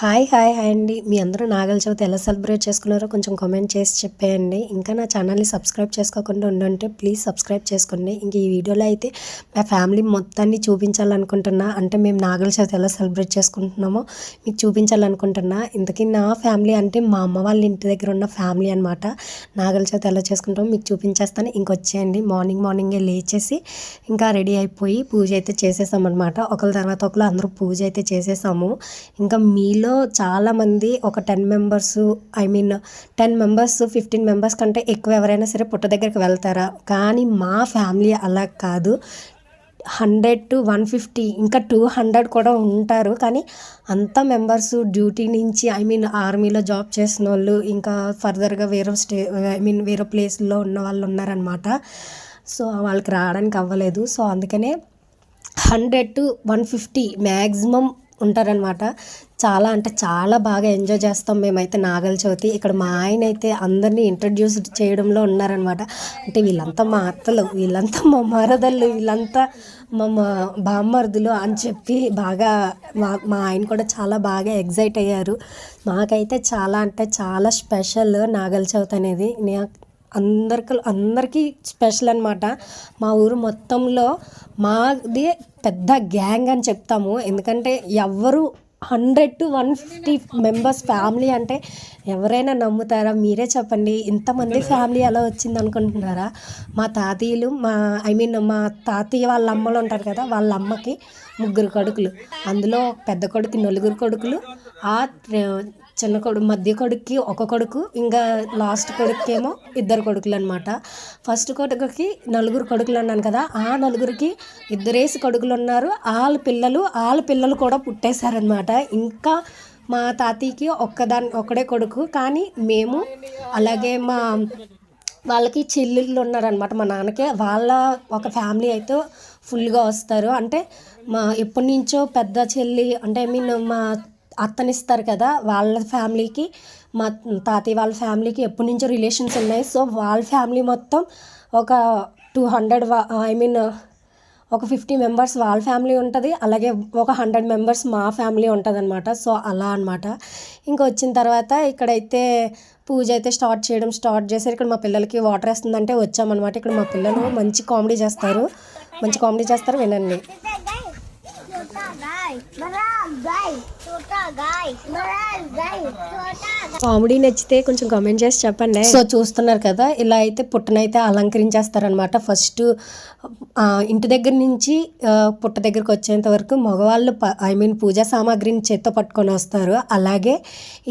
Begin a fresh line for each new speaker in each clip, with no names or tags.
Hi hi hi అండి. మీ అందరూ నాగల చవితి ఎలా సెలబ్రేట్ చేసుకున్నారో కొంచెం కామెంట్ చేసి చెప్పేయండి. ఇంకా నా ఛానల్ని సబ్స్క్రైబ్ చేసుకోకుండా ఉండుంటే ప్లీజ్ సబ్స్క్రైబ్ చేసుకోండి. ఇంక ఈ వీడియోలో అయితే మా ఫ్యామిలీ మొత్తాన్ని చూపించాలనుకుంటున్నా. అంటే మేము నాగల చవితి ఎలా సెలబ్రేట్ చేసుకుంటున్నామో మీకు చూపించాలనుకుంటున్నా. ఇంతకీ నా ఫ్యామిలీ అంటే మా అమ్మ వాళ్ళ ఇంటి దగ్గర ఉన్న ఫ్యామిలీ అనమాట నాగల చవితి ఎలా చేసుకుంటామో మీకు చూపించేస్తాను. ఇంకొచ్చేయండి మార్నింగ్ మార్నింగే లేచేసి ఇంకా రెడీ అయిపోయి పూజ అయితే చేసేసాం అనమాట ఒకరి తర్వాత ఒకరు అందరూ పూజ అయితే చేసేసాము. ఇంకా మీలో చాలామంది ఒక ten members I mean ten members fifteen members కంటే ఎక్కువ ఎవరైనా సరే పుట్ట దగ్గరికి వెళ్తారా? కానీ మా ఫ్యామిలీ అలా కాదు. హండ్రెడ్ టు వన్ ఫిఫ్టీ ఇంకా టూ హండ్రెడ్ కూడా ఉంటారు. కానీ అంత మెంబర్స్ డ్యూటీ నుంచి ఐ మీన్ ఆర్మీలో జాబ్ చేసిన వాళ్ళు ఇంకా ఫర్దర్గా వేరే స్టే ఐ మీన్ వేరే ప్లేస్లో ఉన్న వాళ్ళు ఉన్నారనమాట సో వాళ్ళకి రావడానికి అవ్వలేదు. సో అందుకనే hundred to one fifty maximum ఉంటారనమాట చాలా అంటే చాలా బాగా ఎంజాయ్ చేస్తాం మేమైతే నాగల చవితి ఇక్కడ మా ఆయన అయితే అందరినీ ఇంట్రడ్యూస్ చేయడంలో ఉన్నారనమాట అంటే వీళ్ళంతా మా అత్తలు వీళ్ళంతా మా మరదళ్ళు వీళ్ళంతా మా మా బామ్మర్దులు అని చెప్పి బాగా మా మా ఆయన కూడా చాలా బాగా ఎగ్జైట్ అయ్యారు. మాకైతే చాలా అంటే చాలా స్పెషల్ నాగల చవితి అనేది అందరికి అందరికీ స్పెషల్ అనమాట మా ఊరు మొత్తంలో మాది పెద్ద గ్యాంగ్ అని చెప్తాము. ఎందుకంటే ఎవ్వరు hundred to one fifty members family అంటే ఎవరైనా నమ్ముతారా? మీరే చెప్పండి. ఇంతమంది ఫ్యామిలీ ఎలా వచ్చింది అనుకుంటున్నారా? మా తాతయ్యలు మా ఐ మీన్ మా తాతయ్య వాళ్ళ అమ్మలు ఉంటారు కదా వాళ్ళ అమ్మకి ముగ్గురు కొడుకులు. అందులో పెద్ద కొడుకు నలుగురు కొడుకులు. ఆ చిన్న కొడుకు మధ్య కొడుక్కి ఒక కొడుకు ఇంకా లాస్ట్ కొడుక్కేమో ఇద్దరు కొడుకులు అనమాట ఫస్ట్ కొడుకుకి నలుగురు కొడుకులు అన్నాను కదా ఆ నలుగురికి ఇద్దరేసి కొడుకులు ఉన్నారు వాళ్ళ పిల్లలు వాళ్ళ పిల్లలు కూడా పుట్టేశారనమాట ఇంకా మా తాతయ్యకి ఒక్కదాని ఒక్కడే కొడుకు. కానీ మేము అలాగే మా వాళ్ళకి చెల్లెళ్ళు ఉన్నారనమాట మా నాన్నకి వాళ్ళ ఒక ఫ్యామిలీ అయితే ఫుల్గా వస్తారు. అంటే మా ఎప్పటి నుంచో పెద్ద చెల్లి అంటే ఐ మీన్ మా అత్తనిస్తారు కదా వాళ్ళ ఫ్యామిలీకి మా తాతయ్య వాళ్ళ ఫ్యామిలీకి ఎప్పటి నుంచో రిలేషన్స్ ఉన్నాయి. సో వాళ్ళ ఫ్యామిలీ మొత్తం ఒక టూ హండ్రెడ్ ఐ మీన్ ఒక ఫిఫ్టీ మెంబర్స్ వాళ్ళ ఫ్యామిలీ ఉంటుంది. అలాగే ఒక హండ్రెడ్ మెంబర్స్ మా ఫ్యామిలీ ఉంటుంది అనమాట సో అలా అనమాట ఇంకా వచ్చిన తర్వాత ఇక్కడైతే పూజ అయితే స్టార్ట్ చేయడం స్టార్ట్ చేశారు. ఇక్కడ మా పిల్లలకి వాటర్ వేస్తుందంటే వచ్చామన్నమాట. ఇక్కడ మా పిల్లలు మంచి కామెడీ చేస్తారు. మంచి కామెడీ చేస్తారు వినండి. కామెడీ నచ్చితే కొంచెం కామెంట్ చేసి చెప్పండి. సో చూస్తున్నారు కదా ఇలా అయితే పుట్టనైతే అలంకరించేస్తారనమాట ఫస్ట్ ఇంటి దగ్గర నుంచి పుట్ట దగ్గరకు వచ్చేంత వరకు మగవాళ్ళు ఐ మీన్ పూజా సామాగ్రిని చేత్తో పట్టుకొని వస్తారు. అలాగే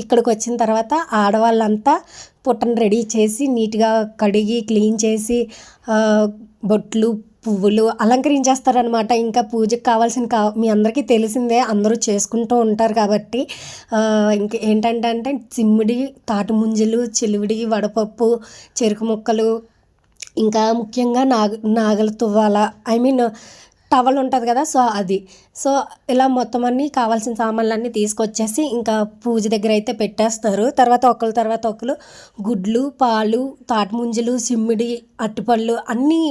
ఇక్కడికి వచ్చిన తర్వాత ఆడవాళ్ళంతా పుట్టను రెడీ చేసి నీట్గా కడిగి క్లీన్ చేసి బొట్లు పువ్వులు అలంకరించేస్తారనమాట ఇంకా పూజకు కావాల్సిన కా మీ అందరికీ తెలిసిందే అందరూ చేసుకుంటూ ఉంటారు కాబట్టి ఇంక ఏంటంటే అంటే సిమ్మిడి తాటి ముంజలు చిలువిడి వడపప్పు చెరుకు ముక్కలు ఇంకా ముఖ్యంగా నాగ నాగల తువ్వాల ఐ మీన్ టవల్ ఉంటుంది కదా సో అది. సో ఇలా మొత్తం అన్నీ కావాల్సిన సామాన్లన్నీ తీసుకొచ్చేసి ఇంకా పూజ దగ్గర అయితే పెట్టేస్తారు. తర్వాత ఒకరు తర్వాత ఒకరు గుడ్లు పాలు తాటిముంజలు సిమ్మిడి అట్టుపళ్ళు అన్నీ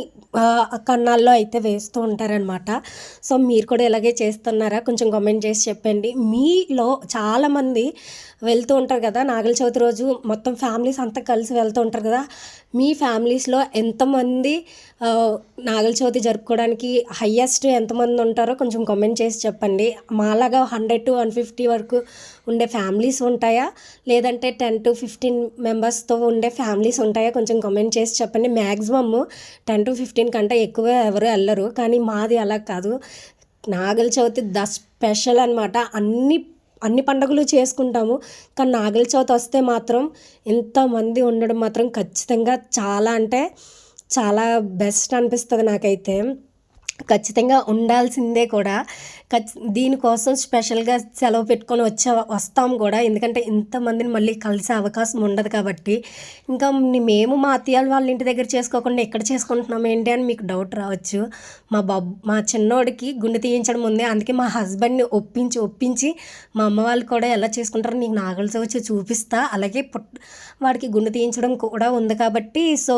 కన్నాల్లో అయితే వేస్తూ ఉంటారనమాట సో మీరు కూడా ఇలాగే చేస్తున్నారా? కొంచెం కామెంట్ చేసి చెప్పండి. మీలో చాలామంది వెళ్తూ ఉంటారు కదా నాగల చవితి రోజు మొత్తం ఫ్యామిలీస్ అంతా కలిసి వెళ్తూ ఉంటారు కదా మీ ఫ్యామిలీస్లో ఎంతమంది నాగల చవితి జరుపుకోవడానికి హయ్యెస్ట్ ఎంతమంది ఉంటారో కొంచెం కామెంట్ చేసి చెప్పండి. మాలాగా హండ్రెడ్ టు వన్ ఫిఫ్టీ వరకు ఉండే ఫ్యామిలీస్ ఉంటాయా? లేదంటే టెన్ టు ఫిఫ్టీన్ మెంబర్స్తో ఉండే ఫ్యామిలీస్ ఉంటాయా? కొంచెం కామెంట్ చేసి చెప్పండి. మ్యాక్సిమమ్ టెన్ టు ఫిఫ్టీన్ కంటే ఎక్కువ ఎవరు వెళ్ళరు. కానీ మాది అలా కాదు. నాగల చవితి ద స్పెషల్ అనమాట అన్ని అన్ని పండుగలు చేసుకుంటాము. కానీ నాగల చవితి వస్తే మాత్రం ఎంతమంది ఉండడం మాత్రం ఖచ్చితంగా చాలా అంటే చాలా బెస్ట్ అనిపిస్తుంది నాకైతే. ఖచ్చితంగా ఉండాల్సిందే కూడా. ఖచ్చి దీనికోసం స్పెషల్గా సెలవు పెట్టుకొని వచ్చే వస్తాం కూడా. ఎందుకంటే ఇంతమందిని మళ్ళీ కలిసే అవకాశం ఉండదు కాబట్టి. ఇంకా మేము మా అత్తయ్య వాళ్ళ ఇంటి దగ్గర చేసుకోకుండా ఎక్కడ చేసుకుంటున్నాం ఏంటి అని మీకు డౌట్ రావచ్చు. మా బాబు మా చిన్నోడికి గుండె తీయించడం ఉంది. అందుకే మా హస్బెండ్ని ఒప్పించి ఒప్పించి మా అమ్మ వాళ్ళు కూడా ఎలా చేసుకుంటారో నీకు నాగలిసి వచ్చి చూపిస్తా. అలాగే పుట్ వాడికి గుండె తీయించడం కూడా ఉంది కాబట్టి. సో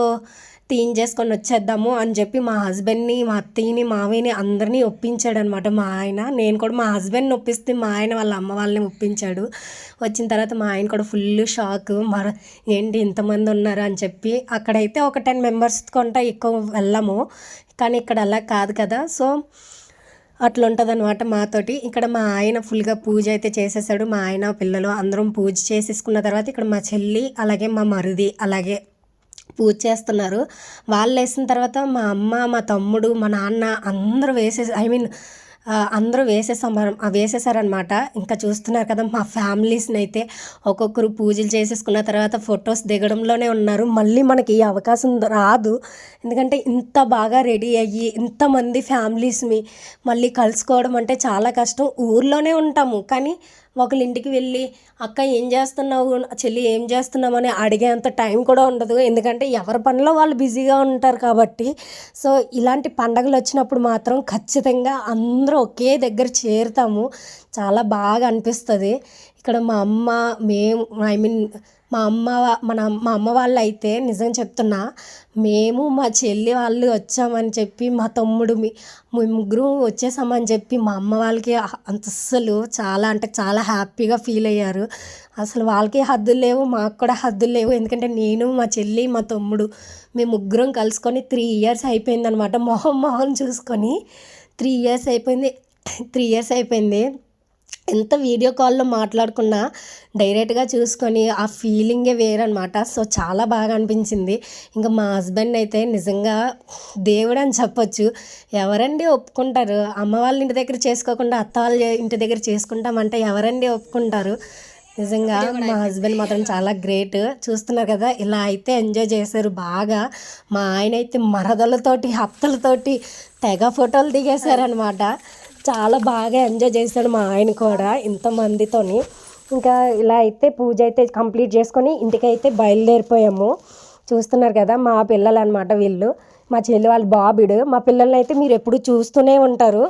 తీయించేసుకొని వచ్చేద్దాము అని చెప్పి మా హస్బెండ్ని మా అత్తయ్యని మావయ్యని అందరినీ ఒప్పించాడు అనమాట మా ఆయన. నేను కూడా మా హస్బెండ్ని ఒప్పిస్తే మా ఆయన వాళ్ళ అమ్మ వాళ్ళని ఒప్పించాడు. వచ్చిన తర్వాత మా ఆయన కూడా ఫుల్ షాక్. మర ఏంటి ఇంతమంది ఉన్నారు? అని చెప్పి అక్కడైతే ఒక టెన్ మెంబర్స్ కొంటా ఎక్కువ వెళ్ళము. కానీ ఇక్కడ అలా కాదు కదా. సో అట్లా ఉంటుంది అనమాట మాతోటి. ఇక్కడ మా ఆయన ఫుల్గా పూజ అయితే చేసేసాడు. మా ఆయన పిల్లలు అందరం పూజ చేసేసుకున్న తర్వాత ఇక్కడ మా చెల్లి అలాగే మా మరిది అలాగే పూజ చేస్తున్నారు. వాళ్ళు వేసిన తర్వాత మా అమ్మ మా తమ్ముడు మా నాన్న అందరూ వేసే ఐ మీన్ అందరూ వేసేసాం వేసేసారనమాట ఇంకా చూస్తున్నారు కదా మా ఫ్యామిలీస్ని అయితే ఒక్కొక్కరు పూజలు చేసేసుకున్న తర్వాత ఫొటోస్ దిగడంలోనే ఉన్నారు. మళ్ళీ మనకి ఈ అవకాశం రాదు. ఎందుకంటే ఇంత బాగా రెడీ అయ్యి ఇంతమంది ఫ్యామిలీస్ని మళ్ళీ కలుసుకోవడం అంటే చాలా కష్టం. ఊర్లోనే ఉంటాము. కానీ ఒకళ్ళ ఇంటికి వెళ్ళి అక్క ఏం చేస్తున్నావు? చెల్లి ఏం చేస్తున్నావు అని అడిగేంత టైం కూడా ఉండదు. ఎందుకంటే ఎవరి పనిలో వాళ్ళు బిజీగా ఉంటారు కాబట్టి. సో ఇలాంటి పండగలు వచ్చినప్పుడు మాత్రం ఖచ్చితంగా అందరూ ఒకే దగ్గర చేరుతాము. చాలా బాగా అనిపిస్తుంది. ఇక్కడ మా అమ్మ మేము ఐ మీన్ మా అమ్మ మన మా అమ్మ వాళ్ళు అయితే నిజం చెప్తున్నా మేము మా చెల్లి వాళ్ళు వచ్చామని చెప్పి మా తమ్ముడు మీ ముగ్గురు వచ్చేసామని చెప్పి మా అమ్మ వాళ్ళకి అంత అస్సలు చాలా అంటే చాలా హ్యాపీగా ఫీల్ అయ్యారు. అసలు వాళ్ళకి హద్దులు లేవు మాకు కూడా హద్దులు లేవు. ఎందుకంటే నేను మా చెల్లి మా తమ్ముడు మేము ముగ్గురం కలుసుకొని త్రీ ఇయర్స్ అయిపోయిందనమాట మొహం మొహం చూసుకొని. త్రీ ఇయర్స్ అయిపోయింది త్రీ ఇయర్స్ అయిపోయింది. ఎంత వీడియో కాల్లో మాట్లాడుకున్నా డైరెక్ట్గా చూసుకొని ఆ ఫీలింగే వేరనమాట సో చాలా బాగా అనిపించింది. ఇంకా మా హస్బెండ్ అయితే నిజంగా దేవుడు అని చెప్పొచ్చు. ఎవరండి ఒప్పుకుంటారు? అమ్మ వాళ్ళ ఇంటి దగ్గర చేసుకోకుండా అత్త వాళ్ళ ఇంటి దగ్గర చేసుకుంటామంటే ఎవరండి ఒప్పుకుంటారు? నిజంగా మా హస్బెండ్ మాత్రం చాలా గ్రేట్. చూస్తున్నారు కదా ఇలా అయితే ఎంజాయ్ చేశారు బాగా. మా ఆయన అయితే మరదలతోటి అత్తలతోటి తెగ ఫోటోలు దిగేశారనమాట చాలా బాగా ఎంజాయ్ చేశాడు మా ఆయన కూడా ఇంతమందితోని. ఇంకా ఇలా అయితే పూజ అయితే కంప్లీట్ చేసుకొని ఇంటికైతే బయలుదేరిపోయాము. చూస్తున్నారు కదా మా పిల్లలు అనమాట వీళ్ళు. మా చెల్లి వాళ్ళ బాబుడు. మా పిల్లల్ని అయితే మీరు ఎప్పుడు చూస్తూనే ఉంటారు.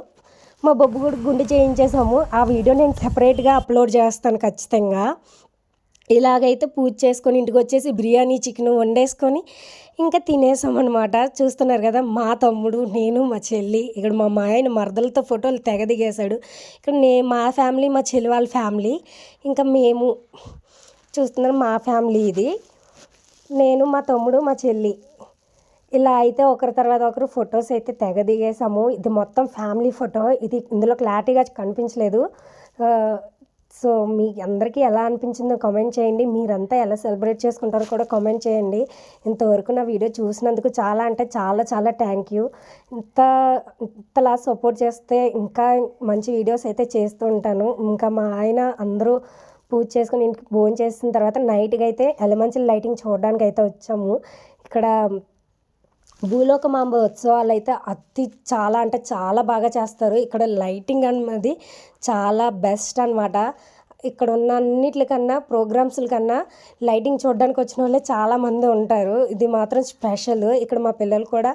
మా బొబ్బు కూడా గుండె చేయించేసాము ఆ వీడియో నేను సెపరేట్గా అప్లోడ్ చేస్తాను ఖచ్చితంగా. ఇలాగైతే పూజ చేసుకొని ఇంటికి వచ్చేసి బిర్యానీ చికెన్ వండేసుకొని ఇంకా తినేసామన్నమాట అనమాట చూస్తున్నారు కదా మా తమ్ముడు నేను మా చెల్లి ఇక్కడ మా మా ఆయన మరదలతో ఫోటోలు తెగ దిగేశాడు ఇక్కడ నే మా ఫ్యామిలీ మా చెల్లి వాళ్ళ ఫ్యామిలీ. ఇంకా మేము చూస్తున్నారు మా ఫ్యామిలీ ఇది. నేను మా తమ్ముడు మా చెల్లి. ఇలా అయితే ఒకరి తర్వాత ఒకరు ఫొటోస్ అయితే తెగ దిగేసాము ఇది మొత్తం ఫ్యామిలీ ఫోటో. ఇది ఇందులో క్లారిటీగా కనిపించలేదు. సో మీ అందరికీ ఎలా అనిపించిందో కామెంట్ చేయండి. మీరంతా ఎలా సెలబ్రేట్ చేసుకుంటారో కూడా కామెంట్ చేయండి. ఇంతవరకు నా వీడియో చూసినందుకు చాలా అంటే చాలా చాలా థ్యాంక్ యూ ఇంత ఇంతలా సపోర్ట్ చేస్తే ఇంకా మంచి వీడియోస్ అయితే చేస్తూ ఉంటాను. ఇంకా మా ఆయన అందరూ పూజ చేసుకుని ఇంటికి భోజనం చేసిన తర్వాత నైట్కి అయితే ఎలమంచి లైటింగ్ చూడడానికి అయితే వచ్చాము. ఇక్కడ భూలోకమాంబ ఉత్సవాలు అయితే అతి చాలా అంటే చాలా బాగా చేస్తారు. ఇక్కడ లైటింగ్ అన్నది చాలా బెస్ట్ అన్నమాట. ఇక్కడ ఉన్న అన్నిటికన్నా ప్రోగ్రామ్స్ల కన్నా లైటింగ్ చూడడానికి వచ్చిన వాళ్ళే చాలామంది ఉంటారు. ఇది మాత్రం స్పెషల్. ఇక్కడ మా పిల్లలు కూడా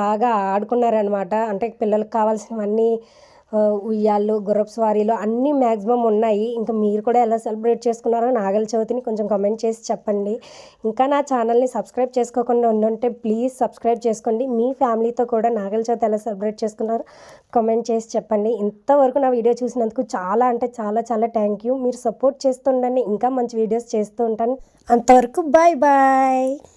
బాగా ఆడుకున్నారనమాట అంటే పిల్లలకు కావాల్సినవన్నీ ఉయ్యాళ్ళు గుర్రపు స్వారీలు అన్నీ మ్యాక్సిమం ఉన్నాయి. ఇంకా మీరు కూడా ఎలా సెలబ్రేట్ చేసుకున్నారో నాగల చవితిని కొంచెం కమెంట్ చేసి చెప్పండి. ఇంకా నా ఛానల్ని సబ్స్క్రైబ్ చేసుకోకుండా ఉండుంటే ప్లీజ్ సబ్స్క్రైబ్ చేసుకోండి. మీ ఫ్యామిలీతో కూడా నాగల చవితి ఎలా సెలబ్రేట్ చేసుకున్నారో కామెంట్ చేసి చెప్పండి. ఇంతవరకు నా వీడియో చూసినందుకు చాలా అంటే చాలా చాలా థ్యాంక్ యూ మీరు సపోర్ట్ చేస్తుండండి. ఇంకా మంచి వీడియోస్ చేస్తూ ఉంటాను. అంతవరకు బాయ్ బాయ్